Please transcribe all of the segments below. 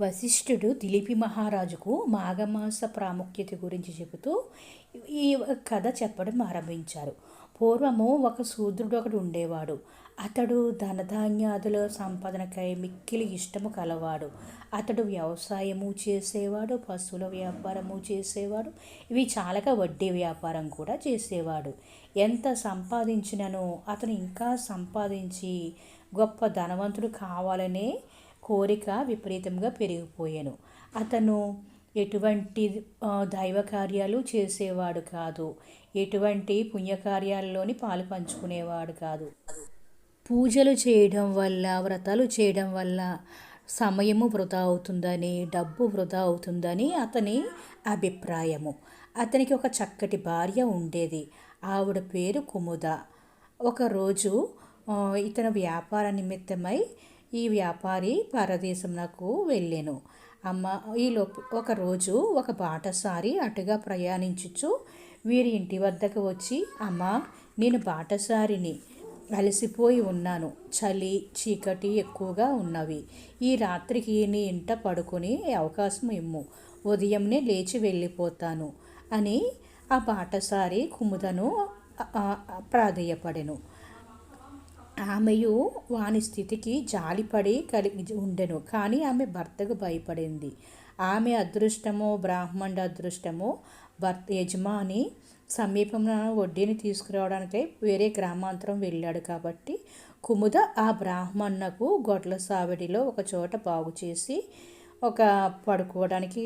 వశిష్ఠుడు దిలీపి మహారాజుకు మాఘమాస ప్రాముఖ్యత గురించి చెబుతూ ఈ కథ చెప్పడం ఆరంభించారు. పూర్వము ఒక శూద్రుడు ఒకడు ఉండేవాడు. అతడు ధనధాన్యాదుల సంపాదనకై మిక్కిలి ఇష్టము కలవాడు. అతడు వ్యవసాయము చేసేవాడు పశువుల వ్యాపారము చేసేవాడు ఇవి చాలక వడ్డీ వ్యాపారం కూడా చేసేవాడు. ఎంత సంపాదించినను అతను ఇంకా సంపాదించి గొప్ప ధనవంతుడు కావాలనే కోరిక విపరీతంగా పెరిగిపోయాను. అతను ఎటువంటి దైవ కార్యాలు చేసేవాడు కాదు. ఎటువంటి పుణ్యకార్యాల్లోని పాలు పంచుకునేవాడు కాదు. పూజలు చేయడం వల్ల వ్రతాలు చేయడం వల్ల సమయము వృధా అవుతుందని డబ్బు వృధా అవుతుందని అతని అభిప్రాయము. అతనికి ఒక చక్కటి భార్య ఉండేది. ఆవిడ పేరు కుముద. ఒకరోజు ఇతను వ్యాపార నిమిత్తమై ఈ వ్యాపారి పరదేశంనకు వెళ్ళాను. అమ్మ ఈలోపు ఒకరోజు ఒక బాటసారి అటుగా ప్రయాణించుచు వీరి ఇంటి వద్దకు వచ్చి అమ్మ నేను బాటసారిని అలసిపోయి ఉన్నాను. చలి చీకటి ఎక్కువగా ఉన్నవి. ఈ రాత్రికి నీ ఇంట పడుకునే అవకాశం ఇమ్ము. ఉదయంనే లేచి వెళ్ళిపోతాను అని ఆ బాటసారి కుముదను ప్రాధేయపడెను. ఆమెయు వాని స్థితికి జాలిపడి కలిగి ఉండెను కానీ ఆమె భర్తకు భయపడింది. ఆమె అదృష్టమో బ్రాహ్మణుడు అదృష్టమో భర్త యజమాని సమీపంలో వడ్డీని తీసుకురావడానికై వేరే గ్రామాంతరం వెళ్ళాడు కాబట్టి కుముద ఆ బ్రాహ్మణకు గొడ్ల సావిడిలో ఒక చోట బాగు చేసి ఒక పడుకోవడానికి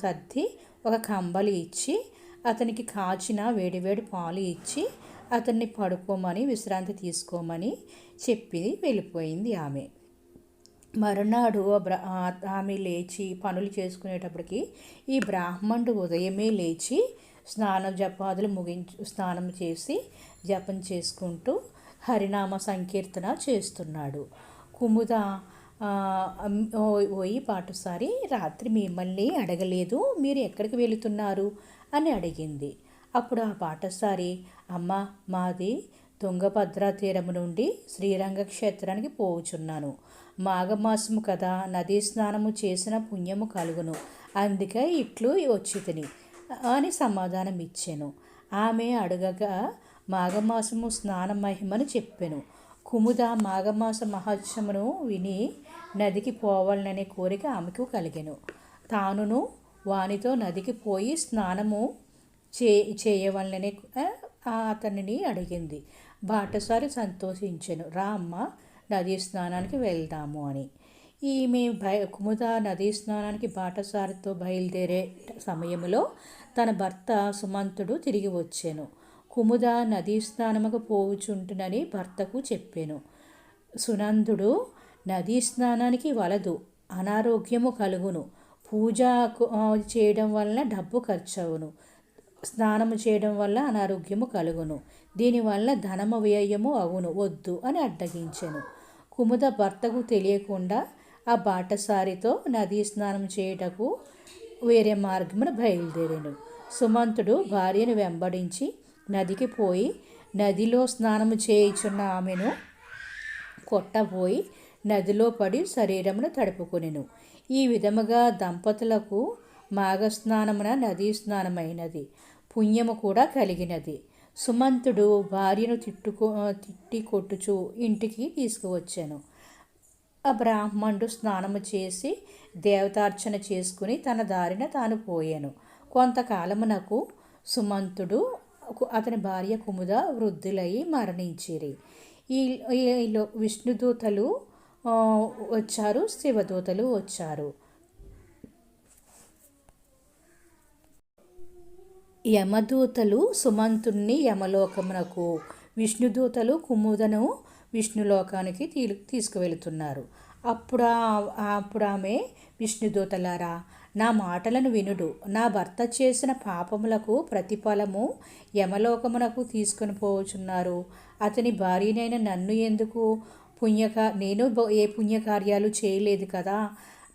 సర్ది ఒక కంబలి ఇచ్చి అతనికి కాచిన వేడివేడి పాలు ఇచ్చి అతన్ని పడుకోమని విశ్రాంతి తీసుకోమని చెప్పి వెళ్ళిపోయింది ఆమె. మరునాడు ఆ ఆమె లేచి పనులు చేసుకునేటప్పటికి ఈ బ్రాహ్మణుడు ఉదయమే లేచి స్నానం జపాదులు ముగించు స్నానం చేసి జపం చేసుకుంటూ హరినామ సంకీర్తన చేస్తున్నాడు. కుముద ఓయి పాటుసారి రాత్రి మిమ్మల్ని అడగలేదు మీరు ఎక్కడికి వెళుతున్నారు? అని అడిగింది. అప్పుడు ఆ పాటసారి అమ్మ మాది తుంగభద్రా తీరము నుండి శ్రీరంగ క్షేత్రానికి పోవుచున్నాను. మాఘమాసము కదా నదీ స్నానము చేసిన పుణ్యము కలుగును. అందుకే ఇట్లు వచ్చి తిని అని సమాధానం ఇచ్చాను ఆమె అడగగా మాఘమాసము స్నాన మహిమను చెప్పాను. కుముద మాఘమాస మహోత్సవమును విని నదికి పోవాలననే కోరిక ఆమెకు కలిగాను. తానును వానితో నదికి పోయి స్నానము చే చేయవలననే అతనిని అడిగింది. బాటసారి సంతోషించెను. రా అమ్మ నదీ స్నానానికి వెళ్దాము అని. ఈమె భయ కుముద నదీ స్నానానికి బాటసారితో బయలుదేరే సమయంలో తన భర్త సుమంతుడు తిరిగి వచ్చాను. కుముద నదీ స్నానముకు పోవుచుంటునని భర్తకు చెప్పాను. సునందుడు నదీ స్నానానికి వలదు అనారోగ్యము కలుగును. పూజ చేయడం వలన డబ్బు ఖర్చవును. స్నానము చేయడం వల్ల అనారోగ్యము కలుగును. దీనివల్ల ధనము వ్యయము అవును వద్దు అని అడ్డగించెను. కుముద భర్తకు తెలియకుండా ఆ బాటసారితో నదీ స్నానం చేయుటకు వేరే మార్గమున బయలుదేరాను. సుమంతుడు భార్యను వెంబడించి నదికి పోయి నదిలో స్నానము చేయుచున్న ఆమెను కొట్టబోయి నదిలో పడి శరీరమును తడుపుకొనెను. ఈ విధముగా దంపతులకు మాఘస్నానమున నదీ స్నానమైనది. పుణ్యము కూడా కలిగినది. సుమంతుడు భార్యను తిట్టుకో తిట్టి కొట్టుచు ఇంటికి తీసుకువచ్చాను. ఆ బ్రాహ్మణుడు స్నానము చేసి దేవతార్చన చేసుకుని తన దారిన తాను పోయాను. కొంతకాలమునకు సుమంతుడు కు- అతని భార్య కుముద వృద్ధులై మరణించిరి. ఈ ఈలో విష్ణుదూతలు వచ్చారు శివదూతలు వచ్చారు. యమదూతలు సుమంతుణ్ణి యమలోకమునకు విష్ణుదూతలు కుముదను విష్ణులోకానికి తీ తీసుకువెళుతున్నారు. అప్పుడు అప్పుడు ఆమె విష్ణుదూతలారా నా మాటలను వినుడు. నా భర్త చేసిన పాపములకు ప్రతిఫలము యమలోకమునకు తీసుకొని పోవచున్నారు అతని భార్యనైన నన్ను ఎందుకు పుణ్యక నేను ఏ పుణ్యకార్యాలు చేయలేదు కదా.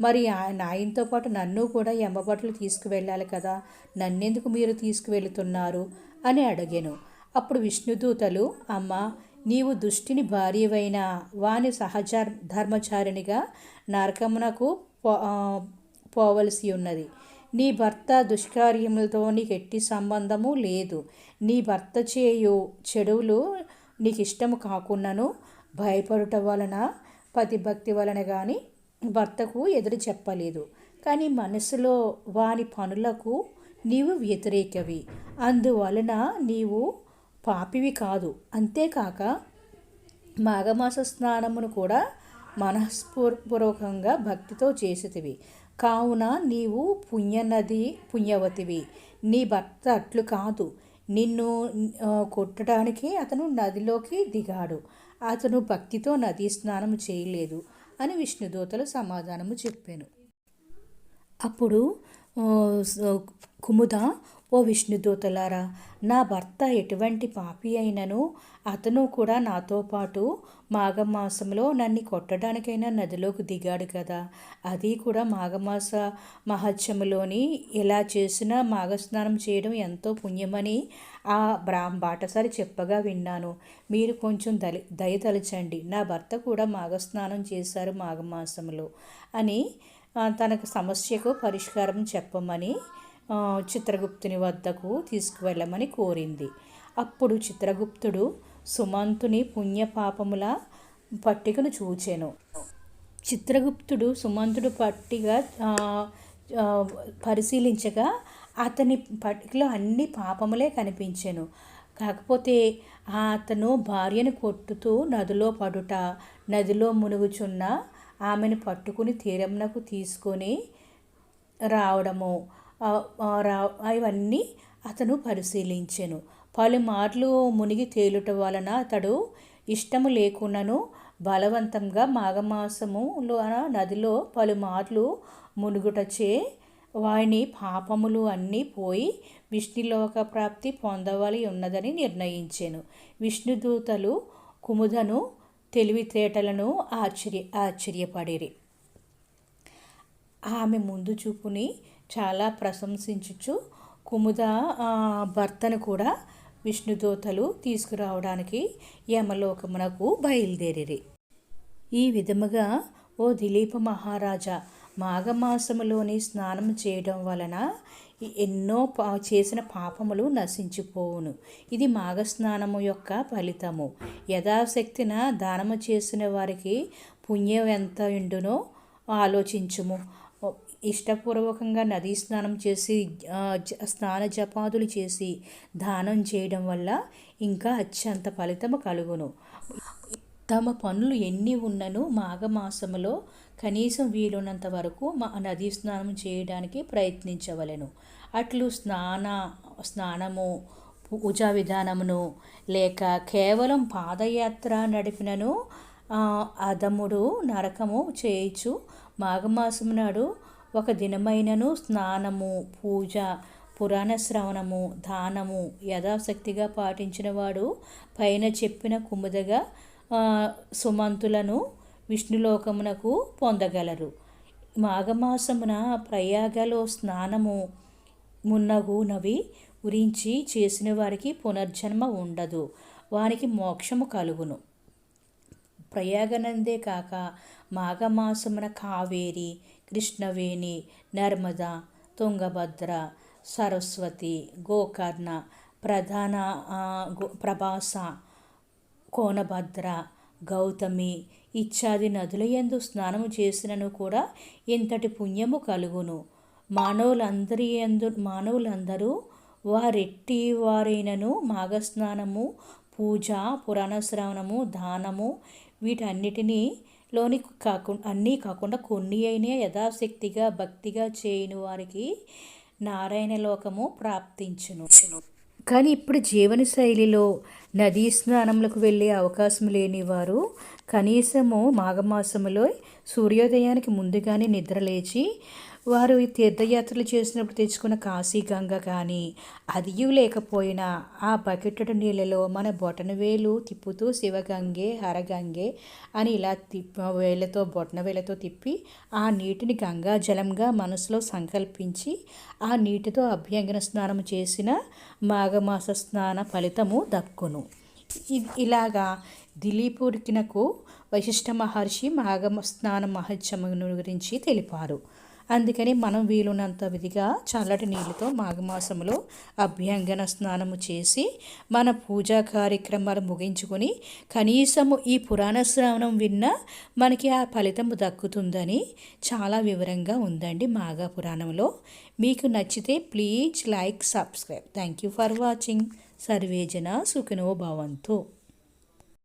మరి ఆయన ఆయనతో పాటు నన్ను కూడా యమభట్లు తీసుకువెళ్ళాలి కదా. నన్నెందుకు మీరు తీసుకువెళుతున్నారు? అని అడిగాను. అప్పుడు విష్ణుదూతలు అమ్మ నీవు దుష్టిని భార్యవైన వాని సహజ ధర్మచారిణిగా నరకమునకు పో- పోవలసి ఉన్నది. నీ భర్త దుష్కార్యములతో నీకు ఎట్టి సంబంధము లేదు. నీ భర్త చేయు చెడువులు నీకు ఇష్టము కాకున్నను భయపడుట వలన పతిభక్తి వలన కానీ భర్తకు ఎదురు చెప్పలేదు. కానీ మనసులో వాని పనులకు నీవు వ్యతిరేకవి. అందువలన నీవు పాపివి కాదు. అంతేకాక మాఘమాస స్నానమును కూడా మనస్పూర్వకంగా భక్తితో చేసేటివి. కావున నీవు పుణ్యనది పుణ్యవతివి. నీ భర్త అట్లు కాదు. నిన్ను కొట్టడానికి అతను నదిలోకి దిగాడు. అతను భక్తితో నదీ స్నానం చేయలేదు. అని విష్ణుదూతలు సమాధానము చెప్పాను. అప్పుడు కుముద ఓ విష్ణుదూతలారా నా భర్త ఎటువంటి పాపి అయినను అతను కూడా నాతో పాటు మాఘమాసంలో నన్ను కొట్టడానికైనా నదిలోకి దిగాడు కదా. అది కూడా మాఘమాస మహత్యములోని ఎలా చేసినా మాఘస్నానం చేయడం ఎంతో పుణ్యమని ఆ బ్రాహ్మ బాటసారి చెప్పగా విన్నాను. మీరు కొంచెం దలి దయతలచండి నా భర్త కూడా మాఘస్నానం చేశారు మాఘమాసంలో అని తనకు సమస్యకు పరిష్కారం చెప్పమని చిత్రగుప్తుని వద్దకు తీసుకువెళ్ళమని కోరింది. అప్పుడు చిత్రగుప్తుడు సుమంతుని పుణ్యపాపముల పట్టికను చూచెను. చిత్రగుప్తుడు సుమంతుడు పట్టిగా పరిశీలించగా అతని పట్టికలో అన్ని పాపములే కనిపించెను. కాకపోతే ఆ అతను భార్యను కొట్టుతూ నదిలో పడుట నదిలో మునుగుచున్న ఆమెను పట్టుకుని తీరంనకు తీసుకొని రావడము. రా ఇవన్నీ అతను పరిశీలించెను. పలుమార్లు మునిగి తేలుట వలన అతడు ఇష్టము లేకున్నను బలవంతంగా మాఘమాసములో నదిలో పలుమార్లు మునుగుటచే వాని పాపములు అన్నీ పోయి విష్ణులోక ప్రాప్తి పొందవలి ఉన్నదని నిర్ణయించాను. విష్ణుదూతలు కుముదను తెలివితేటలను ఆశ్చర్య ఆశ్చర్యపడిరి. ఆమె ముందు చూపుని చాలా ప్రశంసించుచు కుముద ఆ, భర్తను కూడా విష్ణుదూతలు తీసుకురావడానికి యమలోకమునకు బయలుదేరిరి. ఈ విధముగా ఓ దిలీప మహారాజా మాఘమాసములోని స్నానం చేయడం వలన ఎన్నో పా చేసిన పాపములు నశించిపోవును. ఇది మాఘస్నానము యొక్క ఫలితము. యథాశక్తిన దానము చేసిన వారికి పుణ్యం ఎంత ఉండునో ఆలోచించుము. ఇష్టపూర్వకంగా నదీ స్నానం చేసి స్నాన జపాదులు చేసి దానం చేయడం వల్ల ఇంకా అత్యంత ఫలితము కలుగును. తమ పనులు ఎన్ని ఉన్నను మాఘమాసములో కనీసం వీలున్నంత వరకు మా నదీ స్నానం చేయడానికి ప్రయత్నించవలెను. అట్లు స్నాన స్నానము పూజా విధానమును లేక కేవలం పాదయాత్ర నడిపినను అదముడు నరకము చేయించు. మాఘమాసము నాడు ఒక దినమైనను స్నానము పూజ పురాణ శ్రవణము దానము యథాశక్తిగా పాటించినవాడు పైన చెప్పిన కుముదగా సుమంతులను విష్ణులోకమునకు పొందగలరు. మాఘమాసమున ప్రయాగలో స్నానము మున్నగునవి గురించి చేసిన వారికి పునర్జన్మ ఉండదు. వారికి మోక్షము కలుగును. ప్రయాగనందే కాక మాఘమాసమున కావేరి కృష్ణవేణి నర్మద తుంగభద్ర సరస్వతి గోకర్ణ ప్రధాన గో- ప్రభాస కోనభద్ర గౌతమి ఇచ్చాది నదులయందు స్నానము చేసినను కూడా ఇంతటి పుణ్యము కలుగును. మానవులందరి ఎందు మానవులందరూ వారెట్టి వారైనను మాఘస్నానము పూజ పురాణ శ్రవణము దానము వీటన్నిటినీ లోని కాకుండా అన్నీ కాకుండా కొన్ని అయినా యథాశక్తిగా భక్తిగా చేయని వారికి నారాయణ లోకము ప్రాప్తించును. కానీ ఇప్పుడు జీవన శైలిలో నదీ స్నానములకు వెళ్ళే అవకాశం లేని వారు కనీసము మాఘమాసములో సూర్యోదయానికి ముందుగానే నిద్రలేచి వారు ఈ తీర్థయాత్రలు చేసినప్పుడు తెచ్చుకున్న కాశీ గంగ కానీ అది లేకపోయినా ఆ బకెట్టడు నీళ్ళలో మన బొటన వేలు తిప్పుతూ శివగంగే హరగంగే అని ఇలా తిప్ప వేళ్ళతో బొటన వేలతో తిప్పి ఆ నీటిని గంగా జలంగా మనసులో సంకల్పించి ఆ నీటితో అభ్యంగన స్నానం చేసిన మాఘమాస స్నాన ఫలితము దక్కును. ఇ- ఇలాగా దిలీపుడికినకు వశిష్ఠ మహర్షి మాఘ స్నాన మహోత్సవం గురించి తెలిపారు. అందుకని మనం వీలున్నంత విధిగా చల్లటి నీళ్ళతో మాఘమాసంలో అభ్యంగన స్నానము చేసి మన పూజా కార్యక్రమాలు ముగించుకొని కనీసము ఈ పురాణ శ్రవణం విన్నా మనకి ఆ ఫలితం దక్కుతుందని చాలా వివరంగా ఉందండి మాఘ పురాణంలో. మీకు నచ్చితే please like subscribe. Thank you for watching సర్వేజన సుఖినో భవంతు.